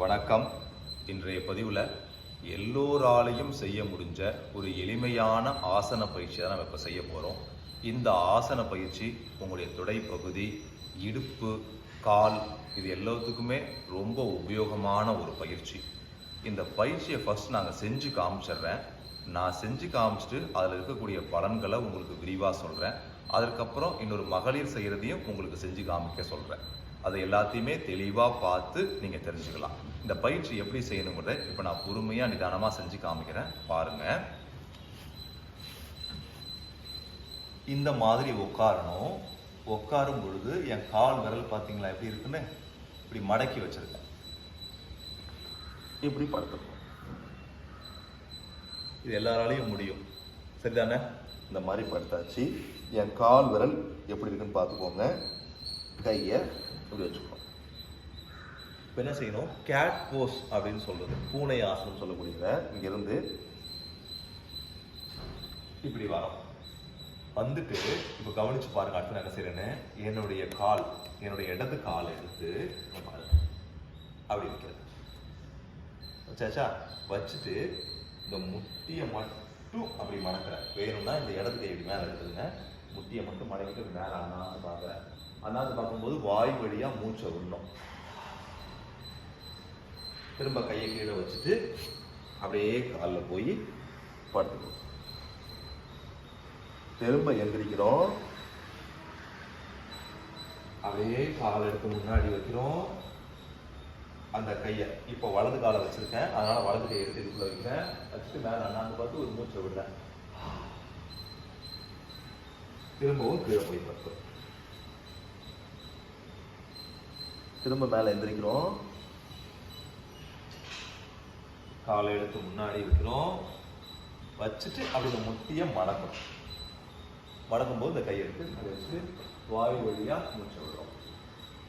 வணக்கம். இன்றைய பதிவில் எல்லோராலையும் செய்ய முடிஞ்ச ஒரு எளிமையான ஆசன பயிற்சி தான் நம்ம இப்போ செய்ய போகிறோம் இந்த ஆசன பயிற்சி உங்களுடைய தொடை பகுதி இடுப்பு கால் இது எல்லாத்துக்குமே ரொம்ப உபயோகமான ஒரு பயிற்சி. இந்த பயிற்சியை ஃபஸ்ட் நாங்கள் செஞ்சு காமிச்சிடுறேன். நான் செஞ்சு காமிச்சிட்டு அதில் இருக்கக்கூடிய பலன்களை உங்களுக்கு விரிவாக சொல்கிறேன் அதற்கப்புறம் இன்னொரு மகளிர் செய்கிறதையும் உங்களுக்கு செஞ்சு காமிக்க சொல்கிறேன் அதை எல்லாத்தையுமே தெளிவாக பார்த்து நீங்கள் தெரிஞ்சுக்கலாம். இந்த பயிற்சி எப்படி செய்யணுங்கிறத இப்போ நான் பொறுமையாக நிதானமாக செஞ்சு காமிக்கிறேன். பாருங்கள் இந்த மாதிரி உட்காரணும் உட்காரும் பொழுது என் கால் விரல் பார்த்தீங்களா எப்படி இருக்குன்னு? இப்படி மடக்கி வச்சிருக்கேன். இப்படி படுத்துருக்கோம் இது எல்லாராலையும் முடியும். சரிதானே? இந்த மாதிரி படுத்தாச்சு. என் கால் விரல் எப்படி இருக்குன்னு பார்த்துக்கோங்க. கையை இப்படி வச்சுக்கணும் இப்போ என்ன செய்யணும்? கேட் போஸ் அப்படின்னு சொல்றது. பூனை ஆசனம் சொல்லக்கூடியத இங்கேருந்து இப்படி வரோம். வந்துட்டு இப்போ கவனிச்சு பாருங்க அடுத்து நான் என்ன செய்கிறேன்னு என்னுடைய கால் என்னுடைய இடது காலை எடுத்து பாருங்க. அப்படி வைக்கிறது. வச்சாச்சா? வச்சுட்டு இந்த முட்டியை மட்டும் அப்படி மடக்கிறேன். வேணும்னா இந்த இடது கை இப்படி மேலே எடுத்துருங்க முட்டியை மட்டும் மடக்கிட்டு மேலே அண்ணாந்து பார்க்குறேன். அண்ணாந்து பார்க்கும்போது வாய் வழியாக மூச்சை விடணும். திரும்ப கையை கீழே வச்சுட்டு அப்படியே காலில் போய் படுத்துக்கணும். திரும்ப எந்திரிக்கிறோம். அப்படியே கால் எடுத்து முன்னாடி வைக்கிறோம். அந்த கையை இப்போ வலது காலை வச்சுருக்கேன். அதனால் வலது கையை எடுத்து இதுக்குள்ளே வைக்கிறேன். வச்சுட்டு மேலே அண்ணாந்து பார்த்து ஒரு மூச்சை விடுறேன். திரும்பவும் கீழே போய் படுத்துறோம். திரும்ப மேலே எந்திரிக்கிறோம். காலை எடுத்து முன்னாடி வைக்கிறோம் வச்சுட்டு அப்படி இந்த முட்டியை மடக்கணும். மடக்கும் போது இந்த கையை எடுத்து அதை வச்சுட்டு வாயு வழியாக மூச்சு விடுறோம்.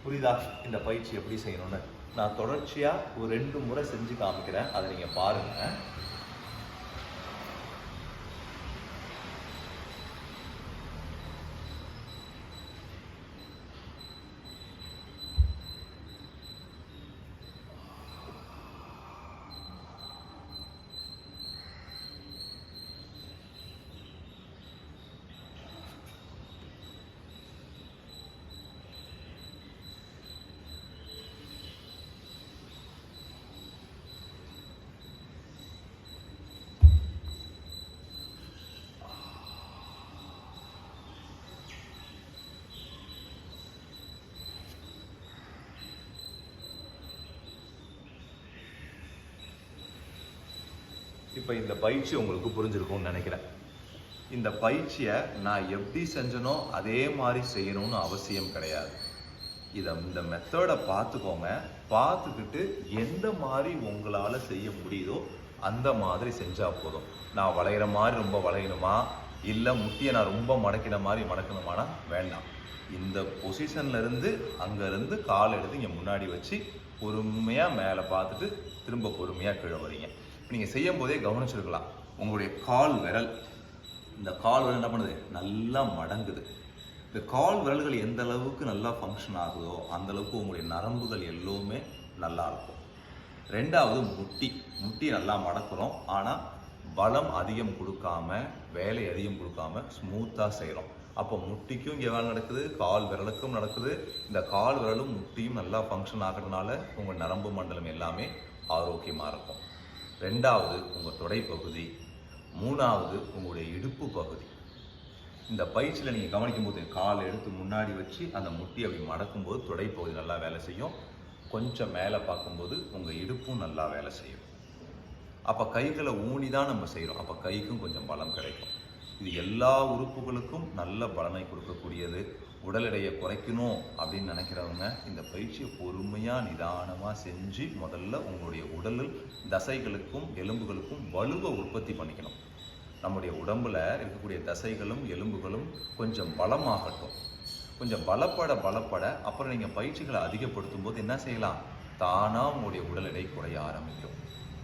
புரியுதா? இந்த பயிற்சி எப்படி செய்யணும்னு? நான் தொடர்ச்சியாக ஒரு ரெண்டு முறை செஞ்சு காமிக்கிறேன். அதை நீங்கள் பாருங்க. இப்போ இந்த பயிற்சி உங்களுக்கு புரிஞ்சிருக்கும்னு நினைக்கிறேன். இந்த பயிற்சியை நான் எப்படி செஞ்சனோ அதே மாதிரி செய்யணும்னு அவசியம் கிடையாது. இதை இந்த மெத்தடை பார்த்துக்கோங்க. பார்த்துக்கிட்டு எந்த மாதிரி உங்களால் செய்ய முடியுதோ அந்த மாதிரி செஞ்சால் போதும். நான் வளையிற மாதிரி ரொம்ப வளையணுமா? இல்லை முட்டியை நான் ரொம்ப மடக்கிற மாதிரி மடக்கணுமானா? வேண்டாம். இந்த பொசிஷன்லேருந்து அங்கேருந்து கால் எடுத்து இங்கே முன்னாடி வச்சு பொறுமையாக மேலே பார்த்துட்டு திரும்ப பொறுமையாக கீழே வரீங்க நீங்கள் செய்யும் போதே கவனிச்சிருக்கலாம். உங்களுடைய கால் விரல். இந்த கால் விரல் என்ன பண்ணுது? நல்லா மடங்குது. இந்த கால் விரல்கள் எந்த அளவுக்கு நல்லா ஃபங்க்ஷன் ஆகுதோ அந்த அளவுக்கு உங்களுடைய நரம்புகள் எல்லோருமே நல்லா இருக்கும். ரெண்டாவது முட்டி. முட்டி நல்லா மடக்கிறோம் ஆனால் பலம் அதிகம் கொடுக்காம வேலை அதிகம் கொடுக்காம ஸ்மூத்தாக செய்கிறோம் அப்போ முட்டிக்கும் இங்கே வேலை நடக்குது கால் விரலுக்கும் நடக்குது. இந்த கால் விரலும் முட்டியும் நல்லா ஃபங்க்ஷன் ஆகிறதுனால உங்கள் நரம்பு மண்டலம் எல்லாமே ஆரோக்கியமாக இருக்கும். ரெண்டாவது உங்கள் தொடை பகுதி மூணாவது உங்களுடைய இடுப்பு பகுதி இந்த பயிற்சியில் நீங்கள் கவனிக்கும் போது கால் எடுத்து முன்னாடி வச்சு அந்த முட்டி அப்படி மடக்கும்போது தொடைப்பகுதி நல்லா வேலை செய்யும். கொஞ்சம் மேலே பார்க்கும்போது உங்கள் இடுப்பும் நல்லா வேலை செய்யும். அப்போ கைகளை ஊனி தான் நம்ம செய்கிறோம் அப்போ கைக்கும் கொஞ்சம் பலம் கிடைக்கும். இது எல்லா உறுப்புகளுக்கும் நல்ல பலனை கொடுக்கக்கூடியது. உடல் எடையை குறைக்கணும் அப்படின்னு நினைக்கிறவங்க இந்த பயிற்சியை பொறுமையாக நிதானமாக செஞ்சு முதல்ல உங்களுடைய உடலில் தசைகளுக்கும் எலும்புகளுக்கும் வலுவை உற்பத்தி பண்ணிக்கணும். நம்முடைய உடம்புல இருக்கக்கூடிய தசைகளும் எலும்புகளும் கொஞ்சம் பலமாகட்டும். கொஞ்சம் பலப்பட பலப்பட அப்புறம் நீங்கள் பயிற்சிகளை அதிகப்படுத்தும் போது என்ன செய்யலாம்? தானாக உங்களுடைய உடல் எடை குறைய ஆரம்பிக்கும்.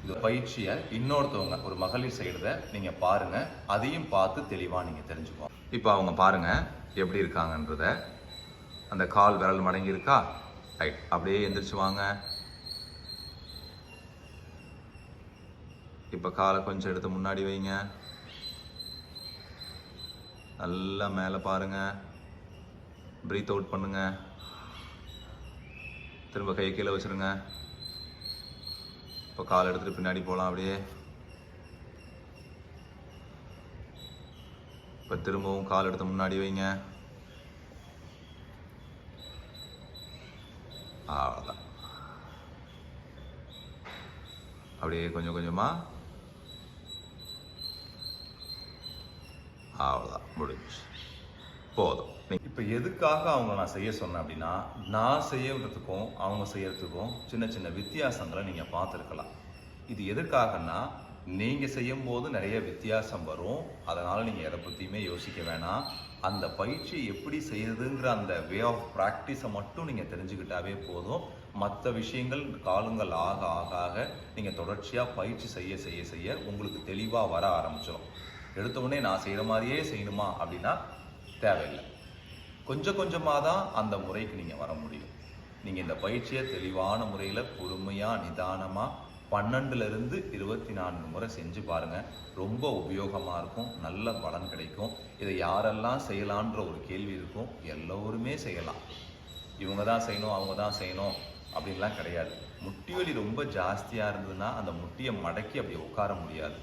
இந்த பயிற்சியை இன்னொருத்தவங்க ஒரு மகளிர் செய்கிறத நீங்கள் பாருங்கள் அதையும் பார்த்து தெளிவாக நீங்கள் தெரிஞ்சுக்கோ இப்போ அவங்க பாருங்கள் எப்படி இருக்காங்கன்றத அந்த கால் விரல் மடங்கி இருக்கா ரைட் அப்படியே எந்திரிச்சு வாங்க. இப்போ காலை கொஞ்சம் எடுத்து முன்னாடி வைங்க. நல்லா மேலே பாருங்க. ப்ரீத் அவுட் பண்ணுங்க. திரும்ப கை கீழே வச்சுருங்க. இப்போ கால் எடுத்துகிட்டு பின்னாடி போகலாம் அப்படியே. இப்போ திரும்பவும் கால் எடுத்து முன்னாடி வைங்க. அவ்வளோதான் அப்படியே கொஞ்சம் கொஞ்சமா. அவ்வளோதான் முடிஞ்சு போதும். இப்போ எதுக்காக அவங்க நான் செய்ய சொன்னேன் அப்படின்னா நான் செய்யறதுக்கும் அவங்க செய்யறதுக்கும் சின்ன சின்ன வித்தியாசங்களை நீங்கள் பார்த்துருக்கலாம். இது எதுக்காகன்னா நீங்கள் செய்யும் போது நிறைய வித்தியாசம் வரும். அதனால் நீங்கள் எதை பற்றியுமே யோசிக்க வேணாம். அந்த பயிற்சி எப்படி செய்யுதுங்கிற அந்த வே ஆஃப் ப்ராக்டிஸை மட்டும் நீங்கள் தெரிஞ்சுக்கிட்டாவே போதும். மற்ற விஷயங்கள் காலங்கள் ஆக ஆக ஆக நீங்கள் தொடர்ச்சியாக பயிற்சி செய்ய செய்ய செய்ய உங்களுக்கு தெளிவாக வர ஆரம்பிச்சிடும் எடுத்தவுடனே நான் செய்கிற மாதிரியே செய்யணுமா அப்படின்னா தேவையில்லை. கொஞ்சம் கொஞ்சமாக தான் அந்த முறைக்கு நீங்கள் வர முடியும். நீங்கள் இந்த பயிற்சியை தெளிவான முறையில் பொறுமையாக நிதானமாக பன்னெண்டுலேருந்து இருபத்தி நான்கு முறை செஞ்சு பாருங்கள் ரொம்ப உபயோகமாக இருக்கும். நல்ல பலன் கிடைக்கும். இதை யாரெல்லாம் செய்யலான்ற ஒரு கேள்வி இருக்கும். எல்லோருமே செய்யலாம். இவங்க தான் செய்யணும் அவங்க தான் செய்யணும் அப்படின்லாம் கிடையாது. முட்டி வலி ரொம்ப ஜாஸ்தியாக இருந்ததுன்னா அந்த முட்டியை மடக்கி அப்படி உட்கார முடியாது.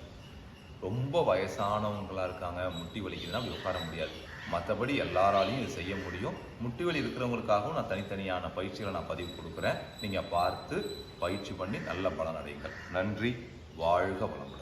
ரொம்ப வயசானவங்களா இருக்காங்க. முட்டி வலிக்குதுன்னா அப்படி உட்கார முடியாது. மற்றபடி எல்லாராலையும் இது செய்ய முடியும். முட்டி வலி இருக்கிறவங்களுக்காகவும் நான் தனித்தனியான பயிற்சிகளை நான் பதிவு கொடுக்குறேன். நீங்கள் பார்த்து பயிற்சி பண்ணி நல்ல பலன் அடையுங்கள். நன்றி. வாழ்க வளமுடன்.